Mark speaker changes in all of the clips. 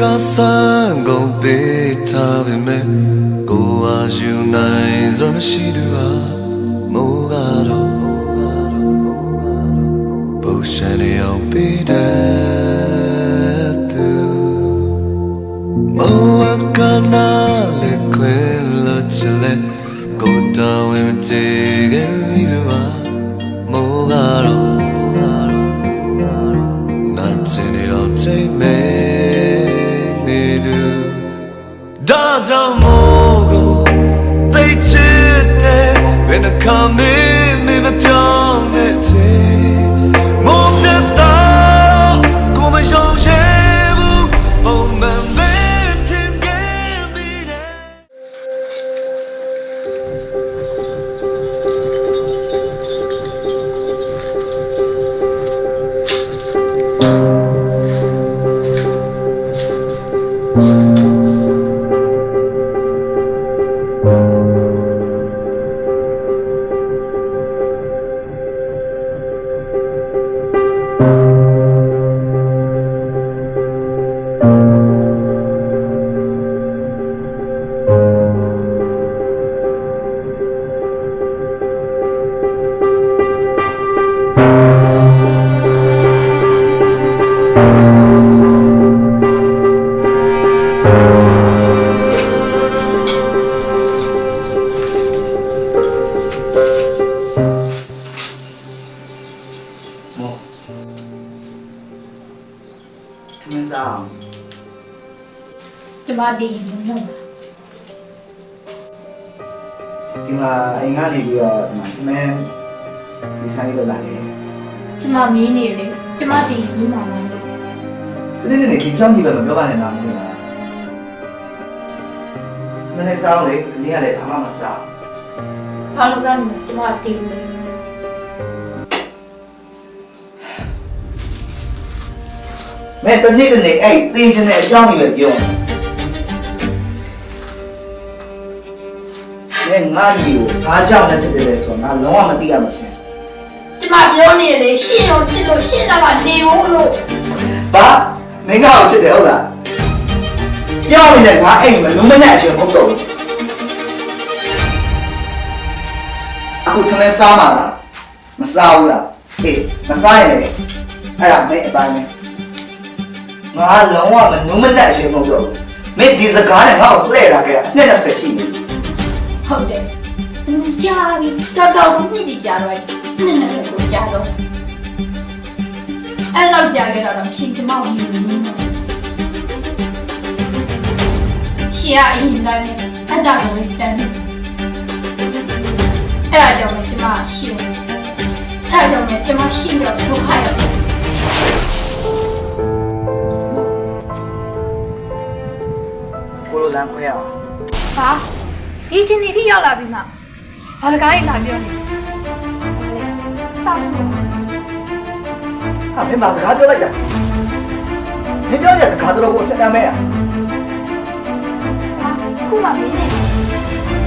Speaker 1: ကဆန်းကုန်ပေးထားပေမဲ့ကိုအားယူနိုင်စွာမရှိသူဟာမိုးကတော့ပူရှန်လျောင်းပေးတဲ့သူမိုးကနာလေခွင်လို့ချလေကိုတော်ဝင်ကြည့်ခဲ့ပြီးသူဟာ နှခါမေးမေးမပြောင်းနဲ့သေးမို့တဲ့တော့ကိုမရှောင်ရှဲဘူးပုံမှန်ပဲထင်ခဲ့မိတ
Speaker 2: ကျမဒီလုံးလုံးပါ
Speaker 3: ဒီမှာအိမ်ကနေပြီးတော့ဒီမှာထမင်းဒီဆိုင်လိုလာနေတယ်
Speaker 2: ကျမမင်းနေလေကျမဒီလူမောင်မောင်လို့
Speaker 3: ဒီနေ့နေ့ဒီကြောင်းကြီးပဲမပြောပါနဲ့လားမသိလားမနေ့စားအောင်လေဒီနေ့ကလည်းဘာမှမစား
Speaker 2: ဘာလို့လဲကျမဒီလေ
Speaker 3: မဲတနေ့တနေ့အဲ့တေးချင်တဲ့အကြောင်းကြီးပဲပြော မဲငါ့ကြီးကိုအားကြောင့်နဲ့ဖြစ်တယ်လေဆိုတော့ငါလုံးဝမသိရမှာရှင်
Speaker 2: ကျမပြောနေလေရှင်းတော့ချစ်လို့ရှင်းတာကနေဘူးလို့
Speaker 3: ဘာမင်းကောက်ဖြစ်တယ်ဟုတ်လားပြောနေတယ်ငါအိမ်မလုံးမနဲ့အရှင်ဟုတ်တော့ဘူးအခုသမင်းစားမှာလားမစားဘူးလားဟေးမစားရင်လေအဲ့ဒါမင်းအပိုင်းပဲငါလုံးဝမလုံးမနဲ့အရှင်ဟုတ်တော့ဘူးမင်းဒီစကားနဲ့ငါ့ကိုပြည့်လာခဲ့တာနှစ်20ရှိနေ
Speaker 2: ဟုတ်တယ်ကြာပြီတော်တော်ကိုနှစ်ဒီကြာတော့နှစ်နဲ့ကိုကြာတော့အဲ့လောက်ကြာခဲ့တော့ရှင်ကျမကိုမြင်နေတယ်ရှင်ကအရင်တိုင်းအတ္တကိုတန်းတယ်အဲ့ဒါကြောင့်ကျမရှင်အဲ့ဒါကြောင့်ကျမရှင်တော့ဒုက္ခရောက်တယ်
Speaker 3: ကိုလိုလမ်းခွဲအောင်
Speaker 4: ဟာ ဒီချင်းနေထိရောက်လာပြီမှဘာလကားကြီးလာပြောနေစောင့်နေ
Speaker 3: ဟာမင်းဘာစကားပြောလိုက်တာမင်းပြောရစကားဆိုတော့ကိုအစတမ်းမဲอ่ะ
Speaker 4: ခုမှမင်းနေ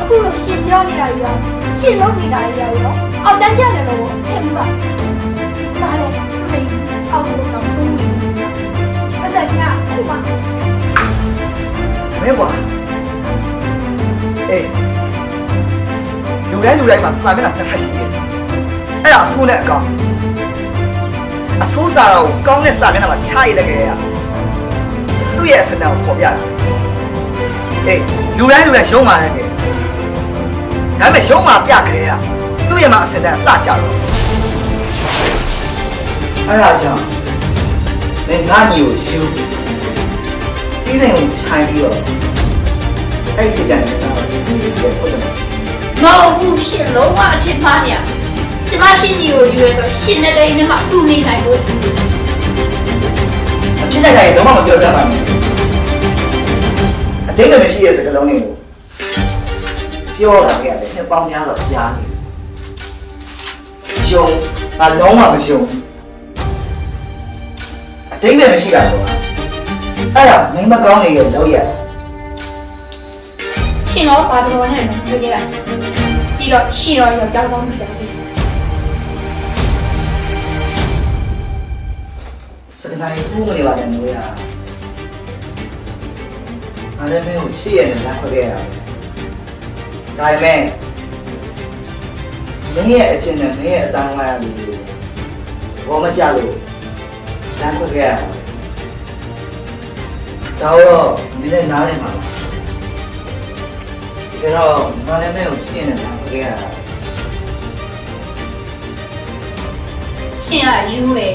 Speaker 4: အခုလို့ရှင်ပြောနေတာကြီးရောရှင်လုံးနေတာကြီးရောအောက်တန်းကြတယ်လို့ထင်မှာဒါလည်းခေအောက်လို့တော့ဘူးအဲ့ဒါကခုမှ
Speaker 3: မင်းကွာ အေးလူတိုင်းလူတိုင်းမှာစာမျက်နှာတစ်ခါရှိတယ်အဲ့ဒါအဆိုးနဲ့အကောင်အဆိုးစာတော့ကောင်းတဲ့စာမျက်နှာမှာချရတဲ့ကြရသူ့ရဲ့အစတမ်းကိုပေါ်ပြတာအေးလူတိုင်းလူတိုင်းရုံးမာတယ်ကဲဒါပေမဲ့ရုံးမာပြကြတဲ့ကသူ့ရဲ့မှာအစတမ်းအစကြတော့အဲ့ဒါကြောင့်မင်းငါညီကိုယူပြီးတဲ့ကိုခြိုင်းပြီးတော့ အဲ့ဒီကြံနေတာကိုဒီလိုပြောတယ်
Speaker 2: မဟုတ်ဘူးရှင်လုံးဝအထင်မှားနေရကျမရှင်ကြီးကိုယူရတော့ရှင်နဲ့တိမ်နဲ့မှတူနေနိုင်ဘူး
Speaker 3: အဖြစ်နဲ့လည်းတော့မပြောကြပါနဲ့အတိတ်ကမရှိတဲ့စကားလုံးတွေကိုပြောတာကြရတယ်နှစ်ပေါင်းများစွာကြားနေရှုံငါလုံးဝမရှုံအတိတ်နဲ့မရှိတာတော့အဲ့ဒါမင်းမကောင်းနေရဲ့လောက်ရ
Speaker 2: ရှင်တော့ဘာတော်နဲ့လဲပြောကြရပြီးတော့ရှင်ရောယောက်ျားကောင်းပြီတယ်
Speaker 3: စကနိုင်ဦးမနေပါနဲ့လို့ရအားလည်းမင်းကိုရှိရနေလားခွဲခဲ့ရတယ်ဒါပေမဲ့မင်းရဲ့အချင်းနဲ့မင်းရဲ့အတိုင်းဝိုင်းရလို့ဘောမကြလို့လမ်းခွက်ခဲ့ရတာဒါတော့ဒီနေ့နားလည်မှာပါ ဒါတော့နားလည်မဲ့ကိုရှင်းနေတာခွက်ခဲ့ရတာ
Speaker 2: ရှင်ကယူပဲ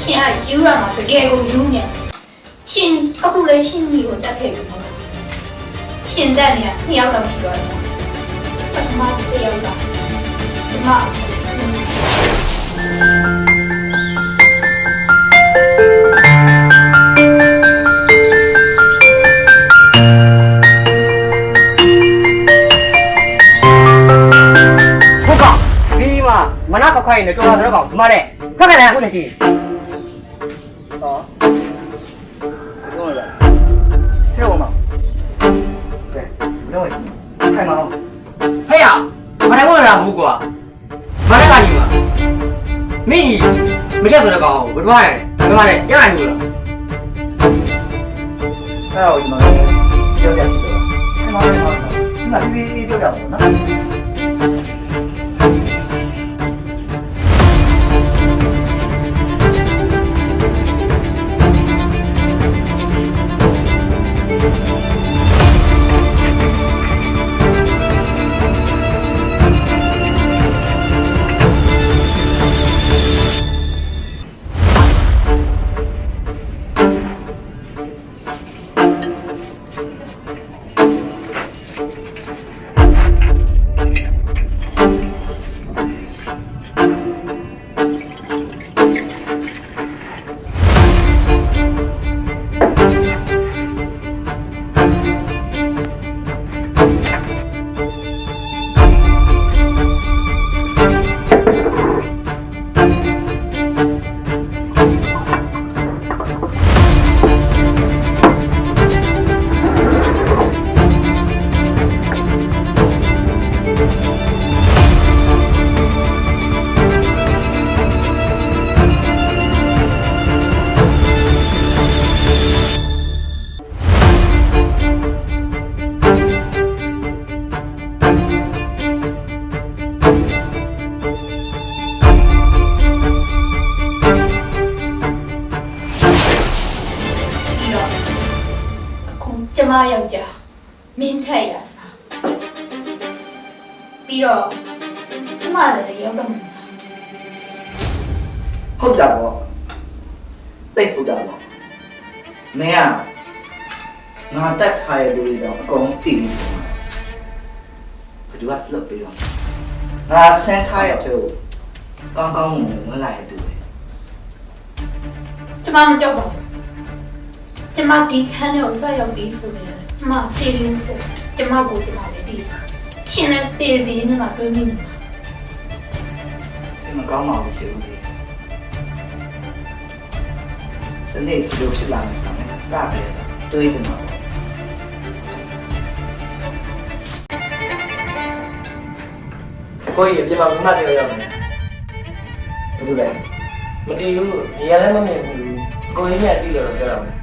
Speaker 2: ရှင်ကယူရမှာတကယ်ကိုယူနေရှင်အခုလည်းရှင်ကြီးကိုတက်ခဲ့ပြီမဟုတ်လားရှင်တက်နေတာနှစ်ယောက်တော့ရှိသွားတယ်ပထမတစ်ယောက်ကဒီမှာ
Speaker 5: မှာမနာခခွိုင်းနေကြောလာတော့ကောင်ဒီမှာနဲ့ဖက်ခလိုက်အခုတည်းရှိ
Speaker 3: တော့ဘယ်လိုလဲထဲအောင်ပါကဲလုံးထိုင်မအောင်
Speaker 5: ဟဲ့ရမထိုင်ဖို့လာဘူးကွာမနာကနေမှာမင်းမချက်ဆိုတော့ကောင်ဘယ်တော့ရလဲဒီမှာနဲ့ရနိုင်ဘူးလား
Speaker 3: အဲ့တော့ဒီမှာပြောကြစီတော့ထိုင်မအောင်ပါဒီမှာပြီးပြီးပြောကြပါဦးနော်
Speaker 2: မယောက်ျားမင်းထက်ရစားပြီးတော့ကျမလည်းရောက်တော့မှာ
Speaker 3: ဟုတ်တာပေါ့သိဟုတ်တာပေါ့မင်းကငါတက်ထားတဲ့လူတွေတော့အကုန်သိပြီဘယ်သူကလွတ်ပြီးတော့ငါဆန်းထားတဲ့သူကောင်းကောင်းမွန်မွန်ဝင်လာတဲ့သူပဲ
Speaker 2: ကျမမကြောက်ပါဘူး ကျမဒီခန်းထဲကိုဆက်ရောက်ပြီးဆိုရင်ကျမစီရင်းဆိုကျမကိုကျမပဲဒီရှင်နဲ့တည်တည်နဲ့မှတွေ့မိမှာ
Speaker 3: စိတ်မကောင်းပါဘူးရှိဦးလေးဒီနေ့ဒီလိုဖြစ်လာမယ်ဆိုရင်စတယ်တွေးတယ်မှာ
Speaker 5: ကိုကြီးအပြင်မှာမမတည်းရောက်နေ
Speaker 3: ဘယ်လိုလဲ
Speaker 5: မတည်ဘူးနေရာလည်းမမြင်ဘူးကိုကြီးနဲ့တီးလို့တော့ပြောတော့မယ်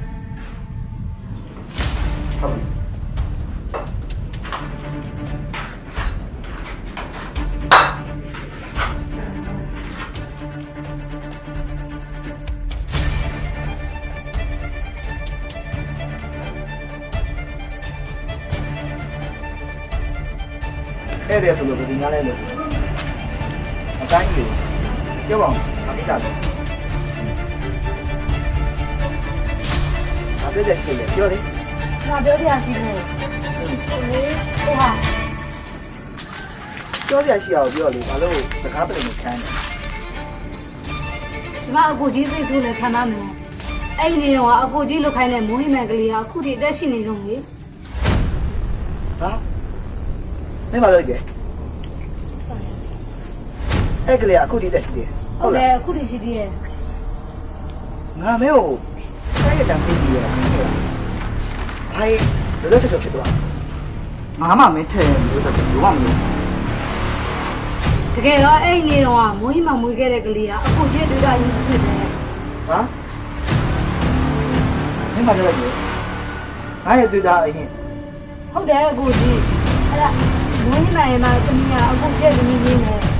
Speaker 3: အဲ့ဒါဆိုလို့ဒီငါလည်းလို့အတိုင်းကြီးပြောပါဦးအကိစ္စလဲအပြည့်တဲ့ဖြစ်လေပြောလေ
Speaker 4: ငါပြောပြစီလို့ဟိုလေဟိုဟာ
Speaker 3: ပြောပြရှိအောင်ပြောလေဘာလို့စကားပြင်နေခန်းနေ
Speaker 6: ကျမအကိုကြီးစိတ်ဆိုးလည်းခံရမယ်အဲ့ဒီနေတော့အကိုကြီးလုတ်ခိုင်းတဲ့မိုးဟိမန်ကလေးကအခုထိအသက်ရှင်နေတော့လေ
Speaker 3: ဟာ မင်းမလို့ကြအဲ့ကလေးအခုဒီတက်ရှိတယ်
Speaker 6: ဟု
Speaker 3: ဟုတ်
Speaker 6: တ်တ
Speaker 3: လား
Speaker 6: ယ်အခုထိရှိသေးရဲ့
Speaker 3: ငါမင်းကိုအဲ့ရတံပြီးပြီးရဟိုင်းဘယ်လိုချက်ချက်ဖြစ်သွားငါမှမင်းထဲလို့ဆိုတော့ဘာမှမလုပ်
Speaker 6: တကယ်တော့အဲ့ဒီနေတော့မိုးဟိမန်မွေးခဲ့တဲ့ကလေးကအကိုကြီးတွေ့တာရင်းစစ်စစ်ပဲ
Speaker 3: ဟာမင်းမလို့ကြငါရဲ့တွေ့တာအရင်
Speaker 6: ဟုတ်တယ်အကိုကြီးအဲ့ဒါ မိုးဟိမန်ရဲ့မှာတမီးကအကိုကျက်သမီးလေးနဲ့